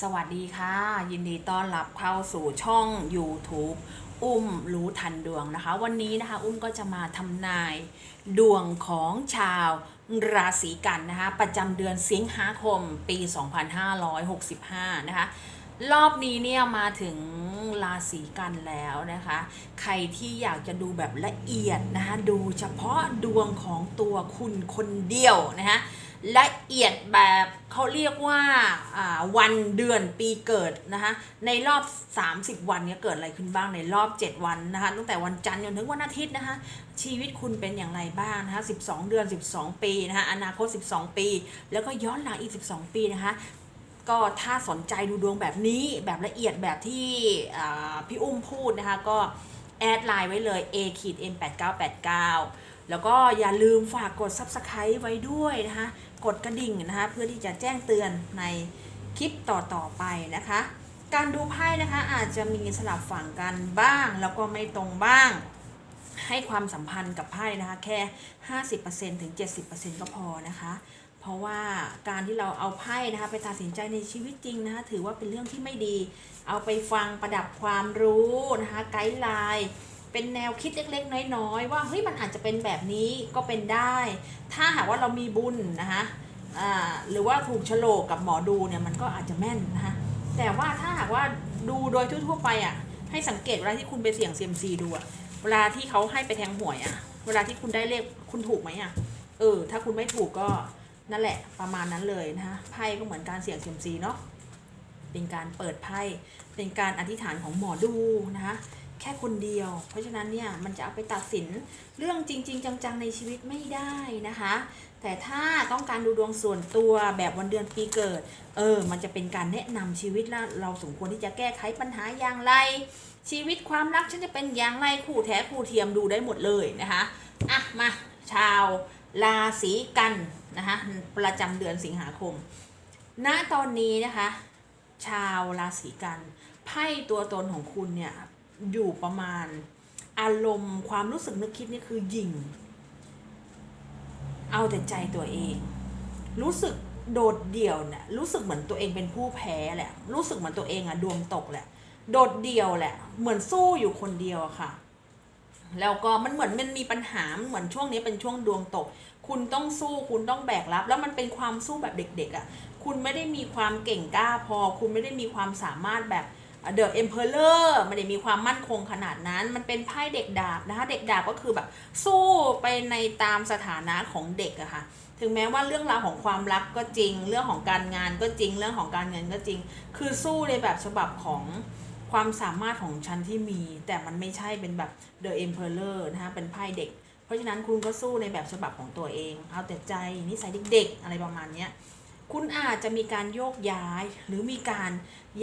สวัสดีค่ะ ยินดีต้อนรับเข้าสู่ช่อง YouTube อุ้มรู้ทันดวงนะคะ วันนี้นะคะ อุ้มก็จะมาทำนายดวงของชาวราศีกันนะคะ ประจำเดือนสิงหาคมปี 2565 นะคะ รอบนี้เนี่ยมาถึงราศีกันแล้วนะคะ ใครที่อยากจะดูแบบละเอียดนะคะ ดูเฉพาะดวงของตัวคุณคนเดียวนะคะ ละเอียดแบบเขาเรียกว่าอ่าวันเดือนปีเกิดนะคะในรอบ 30 วันเนี้ยเกิดอะไรขึ้นบ้างในรอบ 7 วันนะคะตั้งแต่วันจันทร์จนถึงวันอาทิตย์นะคะชีวิตคุณเป็นอย่างไรบ้างนะคะ12 เดือน 12 ปีนะคะอนาคต 12 ปี แล้วก็ย้อนหลังอีก 12 ปีนะคะก็ถ้าสนใจดูดวงแบบนี้แบบละเอียดแบบที่อ่าพี่อุ้มพูดนะคะก็แอดไลน์ไว้เลย a ขีด m 8 9 8 9 แล้วก็อย่าลืมฝากกด subscribe ไว้ด้วยนะคะ กดกระดิ่งนะคะ เพื่อที่จะแจ้งเตือนในคลิปต่อๆไปนะคะ การดูไพ่นะคะอาจจะมีสลับฝั่งกันบ้าง แล้วก็ไม่ตรงบ้าง ให้ความสัมพันธ์กับไพ่นะคะ แค่ 50%ถึง 70%ก็พอนะคะ เพราะว่าการที่เราเอาไพ่นะคะ ไปตัดสินใจในชีวิตจริงนะคะ ถือว่าเป็นเรื่องที่ไม่ดี เอาไปฟังประดับความรู้นะคะไกด์ไลน์ เป็นแนวคิดเล็กๆ น้อยๆ ว่าเฮ้ยมันอาจจะเป็นแบบนี้ก็เป็นได้ ถ้าหากว่าเรามีบุญนะคะหรือว่าถูกโฉลกกับหมอดูเนี่ยมันก็อาจจะแม่นนะคะแต่ว่าถ้าหากว่าดูโดยทั่วๆไปอะให้สังเกตเวลาที่คุณไปเสี่ยงเซียมซีดูอะเวลาที่เขาให้ไปแทงหวยอะเวลาที่คุณได้เลขคุณถูกไหมอะเออ ถ้าคุณไม่ถูกก็นั่นแหละประมาณนั้นเลยนะคะไพ่ก็เหมือนการเสี่ยงเซียมซีเนาะเป็นการเปิดไพ่เป็นการอธิษฐานของหมอดูนะคะ แค่คนเดียว เพราะฉะนั้นเนี่ยมันจะเอาไปตัดสินเรื่องจริง ๆ จัง ๆ ในชีวิตไม่ได้นะคะ แต่ถ้าต้องการดูดวงส่วนตัวแบบวันเดือนปีเกิด เออ มันจะเป็นการแนะนำชีวิตแล้วเราสมควรที่จะแก้ไขปัญหาอย่างไร ชีวิตความรักฉันจะเป็นอย่างไรคู่แท้คู่เทียมดูได้หมดเลยนะคะอะมาชาวราศีกันนะคะประจำเดือนสิงหาคม ณตอนนี้นะคะ ชาวราศีกันไพ่ตัวตนของคุณเนี่ย อยู่ประมาณ อารมณ์ความรู้สึกนึกคิดนี่คือยิง เอาแต่ใจตัวเอง รู้สึกโดดเดี่ยวเนี่ยรู้สึกเหมือนตัวเองเป็นผู้แพ้แหละ รู้สึกเหมือนตัวเองอะดวงตกแหละ โดดเดี่ยวแหละ เหมือนสู้อยู่คนเดียวอะค่ะ แล้วก็มันเหมือนมันมีปัญหาเหมือนช่วงนี้เป็นช่วงดวงตก คุณต้องสู้คุณต้องแบกรับ แล้วมันเป็นความสู้แบบเด็กๆอะ่ะคุณไม่ได้มีความเก่งกล้าพอ คุณไม่ได้มีความสามารถแบบ เดอะเอ็มเพลเลอร์ไม่ได้มีความมั่นคงขนาดนั้น มันเป็นไพ่เด็กดาบนะคะเด็กดาบก็คือแบบสู้ไปในตามสถานะของเด็กอะค่ะถึงแม้ว่าเรื่องราวของความรักก็จริง เรื่องของการงานก็จริง เรื่องของการเงินก็จริง คือสู้ในแบบฉบับของความสามารถของฉันที่มี แต่มันไม่ใช่เป็นแบบ The Emperor นะคะเป็นไพ่เด็ก เพราะฉะนั้นคุณก็สู้ในแบบฉบับของตัวเอง เอาแต่ใจนิสัยเด็กๆอะไรประมาณเนี้ย คุณอาจจะมีการโยกย้ายหรือมีการ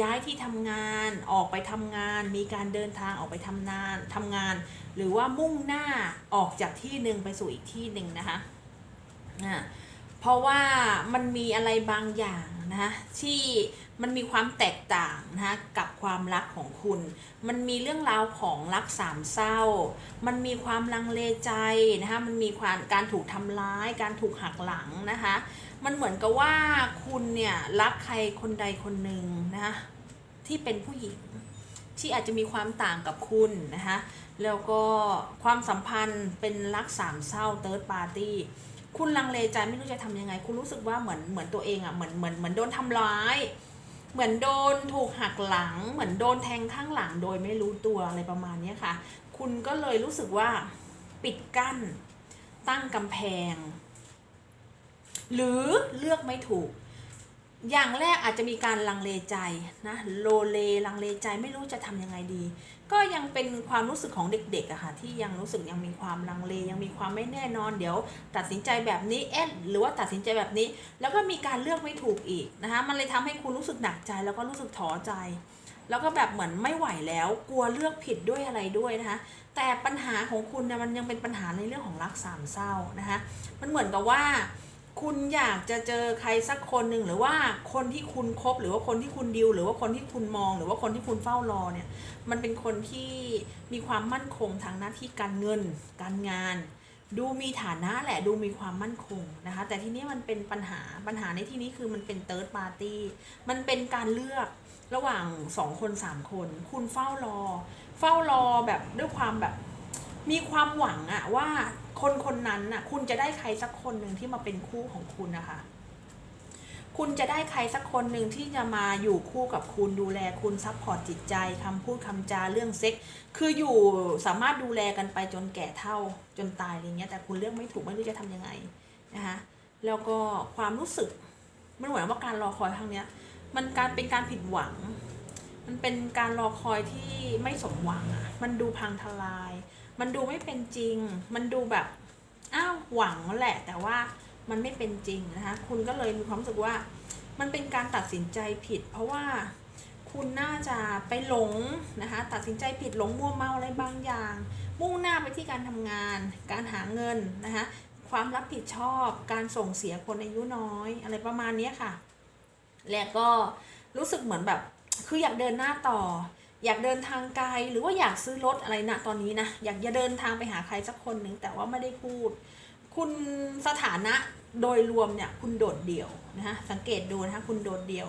ย้ายที่ทำงานออกไปทำงาน มีการเดินทางออกไปทำงานทำงาน หรือว่ามุ่งหน้าออกจากที่หนึ่งไปสู่อีกที่หนึ่งนะคะอ่าเพราะว่ามันมีอะไรบางอย่าง นะที่มันมีความแตกต่างนะกับความรักของคุณ มันมีเรื่องราวของรักสามเศร้า มันมีความลังเลใจนะคะมันมีความการถูกทำร้าย การถูกหักหลังนะคะมันเหมือนกับว่าคุณเนี่ยรักใครคนใดคนหนึ่งนะคะที่เป็นผู้หญิงที่อาจจะมีความต่างกับคุณนะคะแล้วก็ความสัมพันธ์เป็นรักสามเศร้า third party คุณลังเลใจไม่รู้จะทำยังไง คุณรู้สึกว่าเหมือนเหมือนตัวเองอะ่ะเหมือนเหมือนเหมือนโดนทำร้าย เหมือนโดนถูกหักหลัง เหมือนโดนแทงข้างหลัง โดยไม่รู้ตัวอะไรประมาณนี้ค่ะ คุณก็เลยรู้สึกว่าปิดกั้น ตั้งกำแพง หรือเลือกไม่ถูก อย่างแรกอาจจะมีการลังเลใจนะโลเลลังเลใจไม่รู้จะทำยังไงดี ก็ยังเป็นความรู้สึกของเด็กๆอะค่ะที่ยังรู้สึกยังมีความลังเลยังมีความไม่แน่นอนเดี๋ยว ตัดสินใจแบบนี้เอ๊ะหรือว่าตัดสินใจแบบนี้ แล้วก็มีการเลือกไม่ถูกอีกนะคะมันเลยทำให้คุณรู้สึกหนักใจแล้วก็รู้สึกท้อใจ แล้วก็แบบเหมือนไม่ไหวแล้วกลัวเลือกผิดด้วยอะไรด้วยนะคะแต่ปัญหาของคุณเนี่ยมันยังเป็นปัญหาในเรื่องของรักสามเศร้านะคะมันเหมือนกับว่า คุณอยากจะเจอใครสักคนหนึ่งหรือว่าคนที่คุณคบหรือว่าคนที่คุณดิวหรือว่าคนที่คุณมอง หรือว่าคนที่คุณเฝ้ารอเนี่ย มันเป็นคนที่มีความมั่นคงทางหน้าที่การเงิน การงาน ดูมีฐานะแหละดูมีความมั่นคงนะคะ แต่ทีนี้มันเป็นปัญหาปัญหาในที่นี้คือมันเป็นเติร์ดปาร์ตี้มันเป็นการเลือกระหว่างสองคนสามคน คุณเฝ้ารอ เฝ้ารอแบบด้วยความแบบมีความหวังอะว่า คนคนนั้นอะคุณจะได้ใครสักคนหนึ่งที่มาเป็นคู่ของคุณนะคะ คุณจะได้ใครสักคนหนึ่งที่จะมาอยู่คู่กับคุณดูแลคุณซัพพอร์ตจิตใจคำพูดคำจาเรื่องเซ็กคืออยู่สามารถดูแลกันไปจนแก่เท่าจนตายอะไรเงี้ยแต่คุณเลือกไม่ถูกไม่รู้จะทำยังไงนะคะแล้วก็ความรู้สึกมันเหมือนว่าการรอคอยครั้งเนี้ย มันการเป็นการผิดหวัง มันเป็นการรอคอยที่ไม่สมหวังอะ มันดูพังทลาย มันดูไม่เป็นจริง มันดูแบบอ้าวหวังแหละ แต่ว่ามันไม่เป็นจริงนะคะ คุณก็เลยมีความรู้สึกว่า มันเป็นการตัดสินใจผิด เพราะว่าคุณน่าจะไปหลงนะคะ ตัดสินใจผิดหลงมัวเมาอะไรบางอย่าง มุ่งหน้าไปที่การทำงาน การหาเงินนะคะ ความรับผิดชอบ การส่งเสียคนอายุน้อยอะไรประมาณนี้ค่ะ และก็รู้สึกเหมือนแบบ คืออยากเดินหน้าต่อ อยากเดินทางไกลหรือว่าอยากซื้อรถอะไรนะตอนนี้นะอยากจะเดินทางไปหาใครสักคนหนึ่งแต่ว่าไม่ได้พูด คุณสถานะโดยรวมเนี่ยคุณโดดเดี่ยวนะคะสังเกตดูนะคะคุณโดดเดี่ยว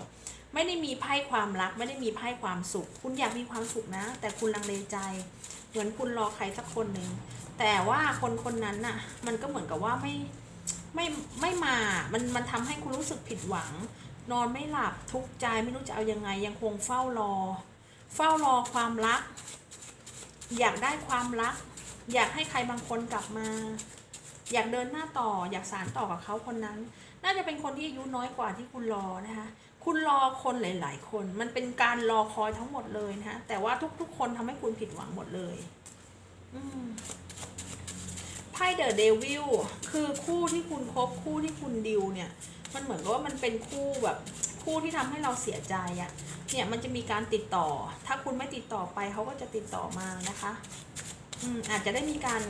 ไม่ได้มีไพ่ความรัก ไม่ได้มีไพ่ความสุข คุณอยากมีความสุขนะ แต่คุณลังเลใจ เหมือนคุณรอใครสักคนหนึ่งแต่ว่าคนคนนั้นน่ะมันก็เหมือนกับว่าไม่ไม่ไม่มา มันมันทำให้คุณรู้สึกผิดหวัง นอนไม่หลับทุกข์ใจไม่รู้จะเอายังไงยังคงเฝ้ารอ เฝ้ารอความรัก อยากได้ความรัก อยากให้ใครบางคนกลับมา อยากเดินหน้าต่อ อยากสานต่อกับเขาคนนั้น น่าจะเป็นคนที่อายุน้อยกว่าที่คุณรอนะคะ คุณรอคนหลาย ๆ คน มันเป็นการรอคอยทั้งหมดเลยนะคะแต่ว่าทุก ๆ คนทำให้คุณผิดหวังหมดเลย อืมไพ่เดอะเดวิลคือคู่ที่คุณคบคู่ที่คุณดิวเนี่ย มันเหมือนกับว่ามันเป็นคู่แบบ คู่ที่ทำให้เราเสียใจอะ่ะ เนี่ยมันจะมีการติดต่อ ถ้าคุณไม่ติดต่อไปเขาก็จะติดต่อมานะคะ อืมอาจจะได้มีการ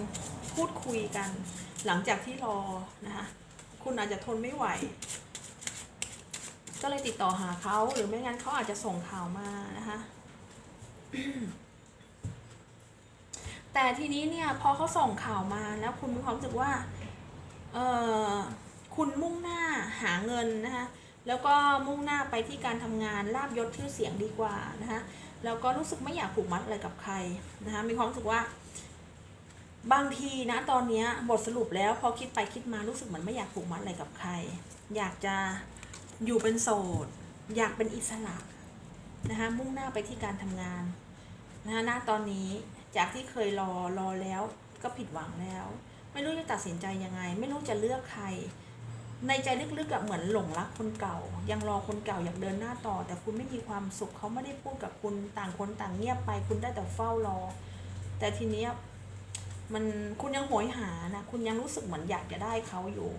พูดคุยกัน หลังจากที่รอนะคะ คุณอาจจะทนไม่ไหว ก็เลยติดต่อหาเขาหรือไม่งั้นเขาอาจจะส่งข่าวมานะคะแต่ทีนี้เนี่ยพอเขาส่งข่าวมาแล้วคุณมีความรู้สึกว่า เออคุณมุ่งหน้าหาเงินนะคะ แล้วก็มุ่งหน้าไปที่การทำงานลาบยศชื่อเสียงดีกว่านะคะแล้วก็รู้สึกไม่อยากผูกมัดอะไรกับใครนะคะมีความรู้สึกว่า บางทีนะตอนนี้บทสรุปแล้วพอคิดไปคิดมารู้สึกเหมือนไม่อยากผูกมัดอะไรกับใคร อยากจะอยู่เป็นโสด อยากเป็นอิสระนะคะมุ่งหน้าไปที่การทำงานนะคะณตอนนี้จากที่เคยรอรอแล้วก็ผิดหวังแล้ว ไม่รู้จะตัดสินใจยังไง ไม่รู้จะเลือกใคร ในใจลึกๆอะเหมือนหลงรักคนเก่า ยังรอคนเก่าอยากเดินหน้าต่อ แต่คุณไม่มีความสุขเขาไม่ได้พูดกับคุณต่างคนต่างเงียบไป คุณได้แต่เฝ้ารอ แต่ทีเนี้ยมันคุณยังโหยหานะคุณยังรู้สึกเหมือนอยากจะได้เขาอยู่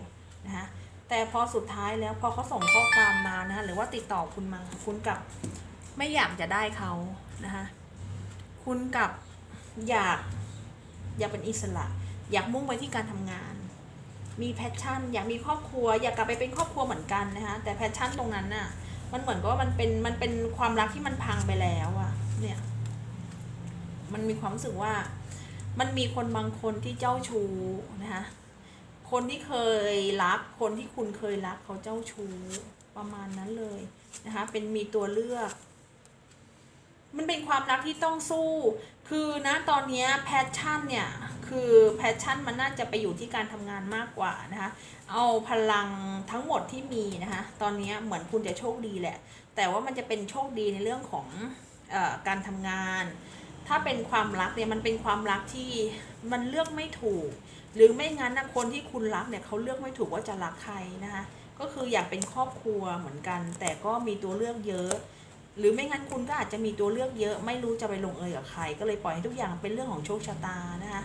นะคะแต่พอสุดท้ายแล้วพอเขาส่งข้อความมานะคะหรือว่าติดต่อคุณมาคุณกับไม่อยากจะได้เขานะคะคุณกับอยากอยากเป็นอิสระ อยากมุ่งไปที่การทำงาน มีแพชชั่น อยากมีครอบครัว อยากกลับไปเป็นครอบครัวเหมือนกันนะคะแต่แพชชั่นตรงนั้นน่ะ มันเหมือนกับว่ามันเป็นมันเป็นความรักที่มันพังไปแล้วอะเนี่ย มันมีความรู้สึกว่า มันมีคนบางคนที่เจ้าชู้นะคะคนที่เคยรัก คนที่คุณเคยรักเขาเจ้าชู้ประมาณนั้นเลยนะคะ เป็นมีตัวเลือก มันเป็นความรักที่ต้องสู้ คือนะตอนนี้แพชชั่นเนี่ย คือแพชชั่นมันน่าจะไปอยู่ที่การทำงานมากกว่านะคะ เอาพลังทั้งหมดที่มีนะคะ ตอนนี้เหมือนคุณจะโชคดีแหละ แต่ว่ามันจะเป็นโชคดีในเรื่องของออการทำงาน ถ้าเป็นความรักเนี่ยมันเป็นความรักที่มันเลือกไม่ถูก หรือไม่งั้นนะคนที่คุณรักเนี่ยเขาเลือกไม่ถูกว่าจะรักใครนะคะ ก็คืออยากเป็นครอบครัวเหมือนกัน แต่ก็มีตัวเลือกเยอะหรือไม่งั้นคุณก็อาจจะมีตัวเลือกเยอะ ไม่รู้จะไปลงเอยกับใคร ก็เลยปล่อยให้ทุกอย่างเป็นเรื่องของโชคชะตานะคะ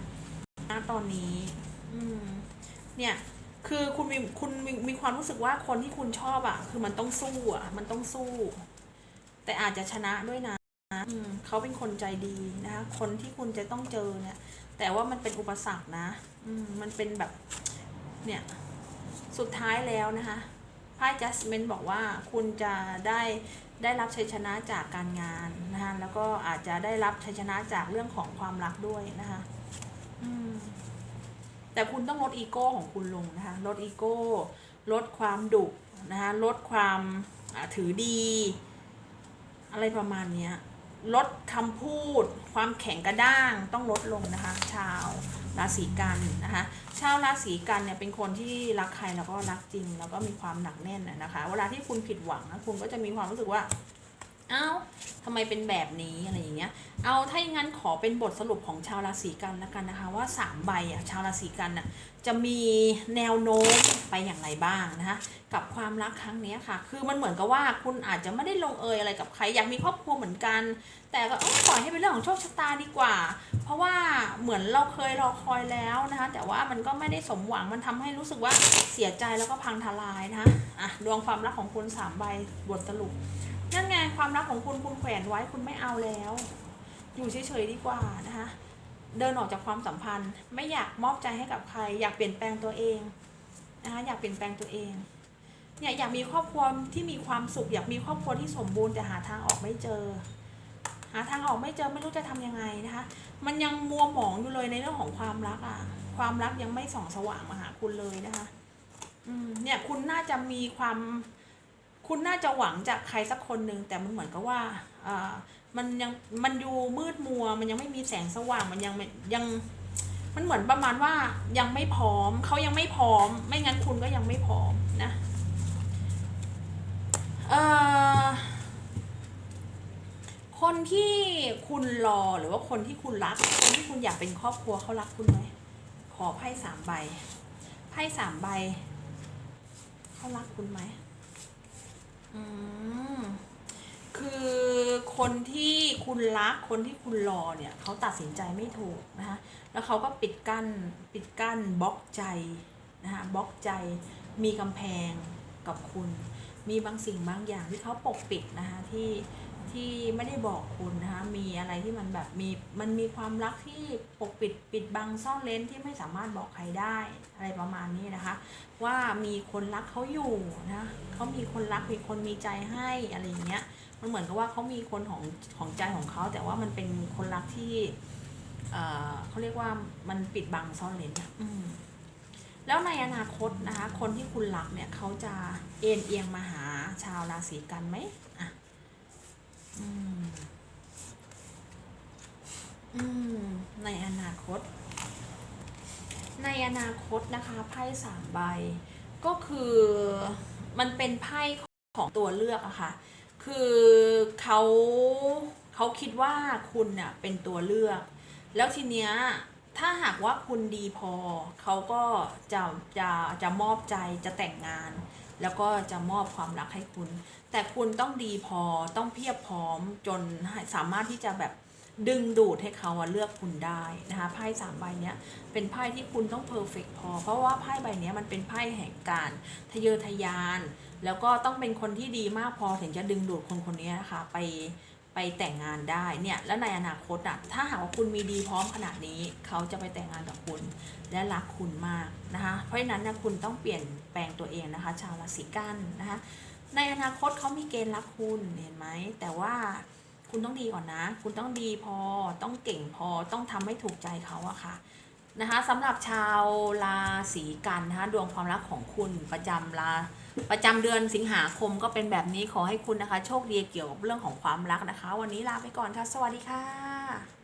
ตอนนี้ อืม เนี่ย คือคุณมีคุณมีมีความรู้สึกว่าคนที่คุณชอบอะ่ะ คือมันต้องสู้อะ่ะ มันต้องสู้ แต่อาจจะชนะด้วยนะอืมเขาเป็นคนใจดีนะคะ คนที่คุณจะต้องเจอเนี่ย แต่ว่ามันเป็นอุปสรรคนะ อืม มันเป็นแบบ เนี่ย สุดท้ายแล้วนะคะไพ่ Judgment บอกว่าคุณจะได้ได้รับชัยชนะจากการงานนะคะแล้วก็อาจจะได้รับชัยชนะจากเรื่องของความรักด้วยนะคะ แต่คุณต้องลดอีโก้ของคุณลงนะคะ ลดอีโก้ ลดความดุนะคะ ลดความถือดี อะไรประมาณนี้ลดคำพูด ความแข็งกระด้างต้องลดลงนะคะ ชาวราศีกันนะคะ ชาวราศีกันเนี่ยเป็นคนที่รักใครแล้วก็รักจริง แล้วก็มีความหนักแน่นนะนะคะ เวลาที่คุณผิดหวังนะคุณก็จะมีความรู้สึกว่า เอ้าทำไมเป็นแบบนี้อะไรอย่างเงี้ย เอาถ้าอย่างนั้นขอเป็นบทสรุปของชาวราศีกันแล้วกันนะคะว่าสามใบอะชาวราศีกันน่ะจะมีแนวโน้มไปอย่างไรบ้างนะคะกับความรักครั้งนี้ค่ะ คือมันเหมือนกับว่าคุณอาจจะไม่ได้ลงเอยอะไรกับใครอยากมีครอบครัวเหมือนกัน แต่ก็อ้ยปล่อยให้เป็นเรื่องของโชคชะตาดีกว่า เพราะว่าเหมือนเราเคยรอคอยแล้วนะคะแต่ว่ามันก็ไม่ได้สมหวังมันทำให้รู้สึกว่าเสียใจแล้วก็พังทลายนะคะอะดวงความรักของคุณสามใบบทสรุป นั่นไงความรักของคุณคุณแขวนไว้คุณไม่เอาแล้ว อยู่เฉยๆดีกว่านะคะเดินออกจากความสัมพันธ์ ไม่อยากมอบใจให้กับใคร อยากเปลี่ยนแปลงตัวเองนะคะอยากเปลี่ยนแปลงตัวเองเนี่ยอยากมีครอบครัวที่มีความสุข อยากมีครอบครัวที่สมบูรณ์แต่หาทางออกไม่เจอ หาทางออกไม่เจอไม่รู้จะทำยังไงนะคะ มันยังมัวหมองอยู่เลยในเรื่องของความรักอะ ความรักยังไม่ส่องสว่างมาหาคุณเลยนะคะ อืมเนี่ยคุณน่าจะมีความ คุณน่าจะหวังจากใครสักคนหนึ่งแต่มันเหมือนกับว่าอ่ามันยังมันอยู่มืดมัว มันยังไม่มีแสงสว่างมันยังยังมันเหมือนประมาณว่ายังไม่พร้อมเขายังไม่พร้อม ไม่งั้นคุณก็ยังไม่พร้อมนะเอ่อคนที่คุณรอหรือว่าคนที่คุณรักคนที่คุณอยากเป็นครอบครัวเขารักคุณไหมขอไพ่สามใบไพ่สามใบเขารักคุณไหม คือคนที่คุณรักคนที่คุณรอเนี่ยเขาตัดสินใจไม่ถูกนะคะแล้วเขาก็ปิดกั้นปิดกั้นบล็อกใจนะคะบล็อกใจมีกำแพงกับคุณ มีบางสิ่งบางอย่างที่เขาปกปิดนะคะที่ ที่ไม่ได้บอกคุณนะคะมีอะไรที่มันแบบมีมันมีความรักที่ปกปิดปิดบังซ่อนเล้นที่ไม่สามารถบอกใครได้อะไรประมาณนี้นะคะ ว่ามีคนรักเขาอยู่นะเขามีคนรักมีคนมีใจให้อะไรอย่างเงี้ยมันเหมือนกับว่าเขามีคนของของใจของเขาแต่ว่ามันเป็นคนรักที่เอ่อเขาเรียกว่ามันปิดบังซ่อนเร้นอืมแล้วในอนาคตนะคะ คนที่คุณรักเนี่ยเขาจะเอ็นเอียงมาหาชาวราศีกันไหมอะอืมอืม ในอนาคต ในอนาคตนะคะไพ่สามใบ ก็คือมันเป็นไพ่ของตัวเลือกอะค่ะ คือเขาเขาคิดว่าคุณเน่ะเป็นตัวเลือก แล้วทีเนี้ยถ้าหากว่าคุณดีพอ เขาก็จะจะจะมอบใจจะแต่งงาน แล้วก็จะมอบความรักให้คุณ แต่คุณต้องดีพอต้องเพียบพร้อมจนสามารถที่จะแบบ ดึงดูดให้เขาเลือกคุณได้นะคะไพ่สามใบนี้เป็นไพ่ที่คุณต้องเพอร์เฟกพอ เพราะว่าไพ่ใบนี้มันเป็นไพ่แห่งการทะเยอทะยาน แล้วก็ต้องเป็นคนที่ดีมากพอถึงจะดึงดูดคนคนนี้นะคะไปไปแต่งงานได้เนี่ยแล้วในอนาคตอะถ้าหากว่าคุณมีดีพร้อมขนาดนี้ เขาจะไปแต่งงานกับคุณ และรักคุณมากนะคะ เพราะฉะนั้นนะคุณต้องเปลี่ยนแปลงตัวเองนะคะ ชาวราศีกันนะคะในอนาคตเขามีเกณฑ์รักคุณเห็นไหมแต่ว่า คุณต้องดีก่อนนะ คุณต้องดีพอต้องเก่งพอต้องทำให้ถูกใจเขาอะค่ะนะคะสำหรับชาวราศีกันนะคะดวงความรักของคุณประจำราประจำเดือนสิงหาคมก็เป็นแบบนี้ขอให้คุณนะคะ โชคดีเกี่ยวกับเรื่องของความรักนะคะ วันนี้ลาไปก่อนค่ะ สวัสดีค่ะ